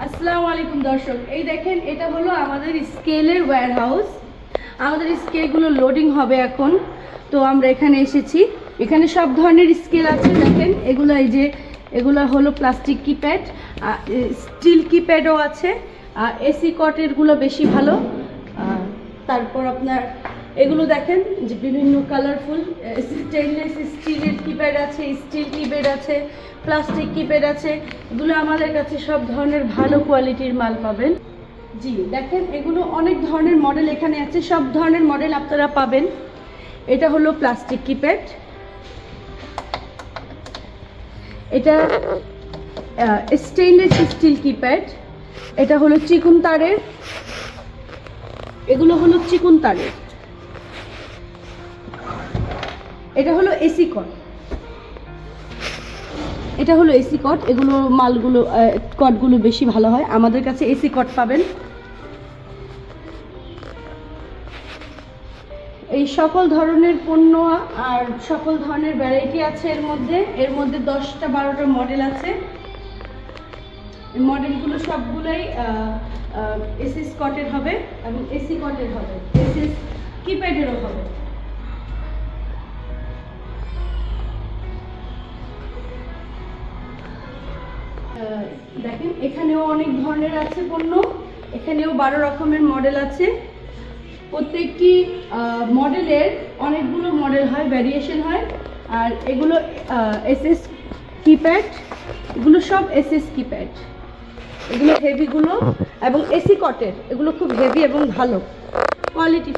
আসসালামু আলাইকুম দর্শক। এই দেখেন, এটা হলো আমাদের স্কেলের ওয়্যার হাউস আমাদের স্কেলগুলো লোডিং হবে এখন। তো আমরা এখানে এসেছি। এখানে সব ধরনের স্কেল আছে, দেখেন। এগুলো এই যে, এগুলো হলো প্লাস্টিক কিপ্যাড স্টিল কিপ্যাডও আছে। এসি কটেরগুলো বেশি ভালো। তারপর আপনার এগুলো দেখেন যে বিভিন্ন কালারফুল স্টেনলেস স্টিলের কিপ্যাড আছে স্টিল কিপ্যাড আছে প্লাস্টিক কিপ্যাড আছে, এগুলো আমাদের কাছে সব ধরনের ভালো কোয়ালিটির মাল পাবেন। জি, দেখেন এগুলো অনেক ধরনের মডেল এখানে আছে, সব ধরনের মডেল আপনারা পাবেন। এটা হলো প্লাস্টিক কিপ্যাড এটা স্টেইনলেস স্টিল কিপ্যাড এটা হলো চিকুন তারের। এগুলো হলো চিকুন তারের। এটা হলো এসি কট এটা হলো এসি কট এগুলো মালগুলো কটগুলো বেশি ভালো হয়। আমাদের কাছে এসি কট পাবেন। এই সকল ধরনের পণ্য আর সকল ধরনের ভ্যারাইটি আছে এর মধ্যে। এর মধ্যে দশটা, বারোটা মডেল আছে। মডেলগুলো সবগুলোই এসি স্কটের হবে এবং এসি কটের হবে। এসএস কিপ্যাডেরও হবে। দেখেন, এখানেও অনেক ধরনের আছে পণ্য, এখানেও বারো রকমের মডেল আছে। প্রত্যেকটি মডেলের অনেকগুলো মডেল হয় ভ্যারিয়েশন হয়। আর এগুলো এসএস কিপ্যাড এগুলো সব এসএস কিপ্যাড এগুলো হেভিগুলো এবং এসি কটের এগুলো খুব হেভি এবং ভালো। কোয়ালিটি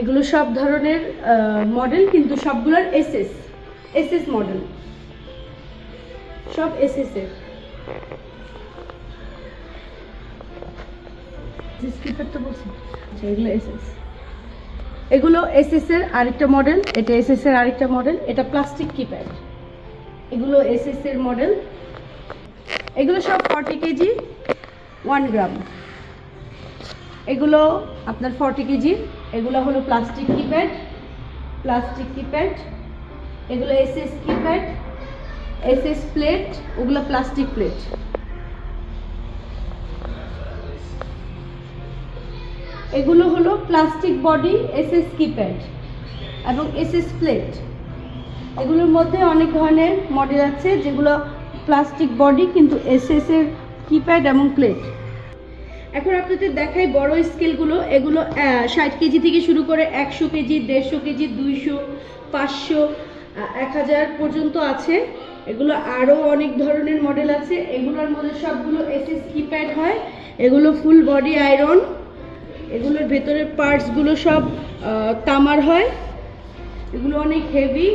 এগুলো সব ধরনের মডেল কিন্তু সবগুলোর এসএস এসএস মডেল সব এসএস এর। তো বলছি? আচ্ছা এগুলো এসএস। এগুলো এসএস এর আরেকটা মডেল এটা এসএস এর আরেকটা মডেল এটা প্লাস্টিক কিপ্যাড এগুলো এসএস এর মডেল এগুলো সব ফর্টি কেজি ওয়ান গ্রাম এগুলো আপনার ফর্টি কেজি এগুলো হলো প্লাস্টিক কিপ্যাড প্লাস্টিক কিপ্যাড এগুলো এসএস কিপ্যাড, এসএস প্লেট, ওগুলো প্লাস্টিক প্লেট। এগুলো হলো প্লাস্টিক বডি, এসএস কিপ্যাড এবং এসএস প্লেট। এগুলোর মধ্যে অনেক ধরনের মডেল আছে যেগুলো প্লাস্টিক বডি কিন্তু এসএস এর কিপ্যাড এবং প্লেট। এখন আপনাদের দেখাই বড় স্কেলগুলো। এগুলো ষাট কেজি থেকে শুরু করে একশো কেজি, দেড়শো কেজি, দুইশো, পাঁচশো এক হাজার পর্যন্ত আছে। এগুলো আরও অনেক ধরনের মডেল আছে। এগুলোর মধ্যে সবগুলো এসএস কিপ্যাড হয়। এগুলো ফুল বডি আয়রন এগুলোর ভেতরের পার্টসগুলো সব তামার হয়। এগুলো অনেক হেভি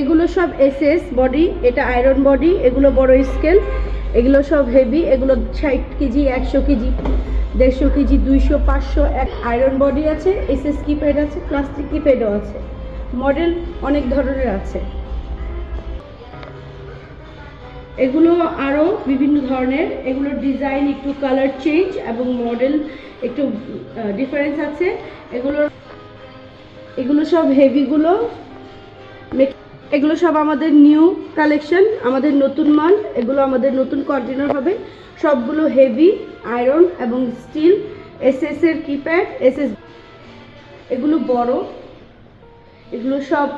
এগুলো সব এসএস বডি এটা আয়রন বডি এগুলো বড় স্কেল এগুলো সব হেভি এগুলো ষাট কেজি, একশো কেজি, দেড়শো কেজি, দুইশো, পাঁচশো, এক আয়রন বডি আছে এসএস কিপ্যাড আছে প্লাস্টিক কিপ্যাডও আছে। মডেল অনেক ধরনের আছে। এগুলো আরও বিভিন্ন ধরনের এগুলোর ডিজাইন একটু কালার চেঞ্জ এবং মডেল একটু ডিফারেন্স আছে। এগুলোর এগুলো সব হেভিগুলো এগুলো সব আমাদের নিউ কালেকশন আমাদের নতুন মাল, এগুলো আমাদের নতুন কন্টেনার হবে। সবগুলো হেভি আয়রন এবং স্টিল এস এর কিপ্যাড এস এগুলো বড়। এগুলো সব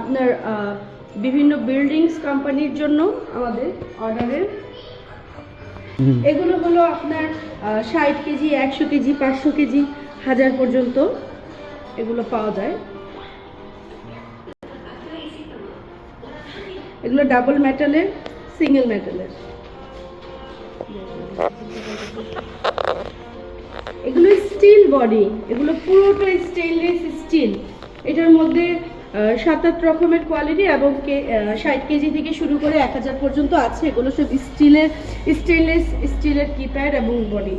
আপনার বিভিন্ন বিল্ডিংস কোম্পানির জন্য আমাদের অর্ডারের এগুলো হলো আপনার ষাট কেজি, একশো কেজি, পাঁচশো কেজি, হাজার পর্যন্ত এগুলো পাওয়া যায়। এগুলো ডাবল মেটালের সিঙ্গেল মেটালের এগুলো স্টিল বডি এগুলো পুরোটা স্টেনলেস স্টিল এটার মধ্যে সাত আট রকমের কোয়ালিটি এবং ষাট কেজি থেকে শুরু করে এক হাজার পর্যন্ত আছে। এগুলো সব স্টিলের স্টেনলেস স্টিলের কিপ্যাড এবং বডি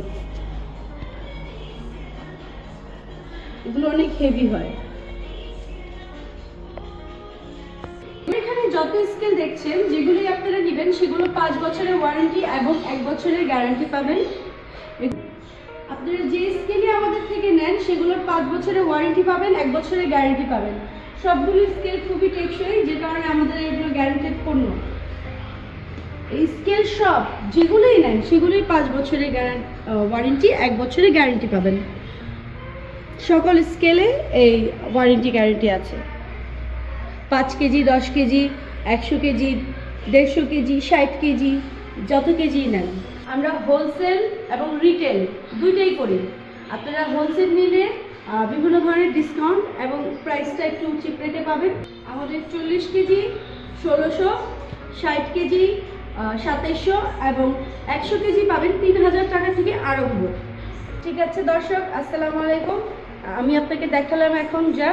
এগুলো অনেক হেভি হয়। যত স্কেল দেখছেন যেগুলি আপনারা নেবেন, সেগুলো পাঁচ বছরের ওয়ারেন্টি এবং এক বছরের গ্যারান্টি পাবেন। আপনারা যে স্কেলই আমাদের থেকে নেন, সেগুলোর পাঁচ বছরের ওয়ারেন্টি পাবেন, এক বছরের গ্যারেন্টি পাবেন। সবগুলো স্কেল খুবই টেকসই, যে কারণে আমাদের এগুলো গ্যারান্টেড পণ্য। এই স্কেল সব, যেগুলোই নেন, সেগুলোই পাঁচ বছরের ওয়ারেন্টি এক বছরের গ্যারেন্টি পাবেন। সকল স্কেলে এই ওয়ারেন্টি গ্যারেন্টি আছে। পাঁচ কেজি, দশ কেজি, একশো কেজি, দেড়শো কেজি, ষাট কেজি, যত কেজি নেন। আমরা হোলসেল এবং রিটেল দুইটাই করি। আপনারা হোলসেল নিলে বিভিন্ন ধরনের ডিসকাউন্ট এবং প্রাইসটা একটু চিপ রেটে পাবেন। আমাদের চল্লিশ কেজি, ষোলোশো, ষাট কেজি সাতাইশশো এবং একশো কেজি পাবেন তিন হাজার টাকা থেকে আরম্ভ। ঠিক আছে, দর্শক, আসসালামু আলাইকুম। আমি আপনাকে দেখালাম এখন যা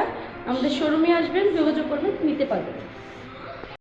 আমাদের শোরুমে আসবেন, যোগাযোগ করবেন, নিতে পারবেন।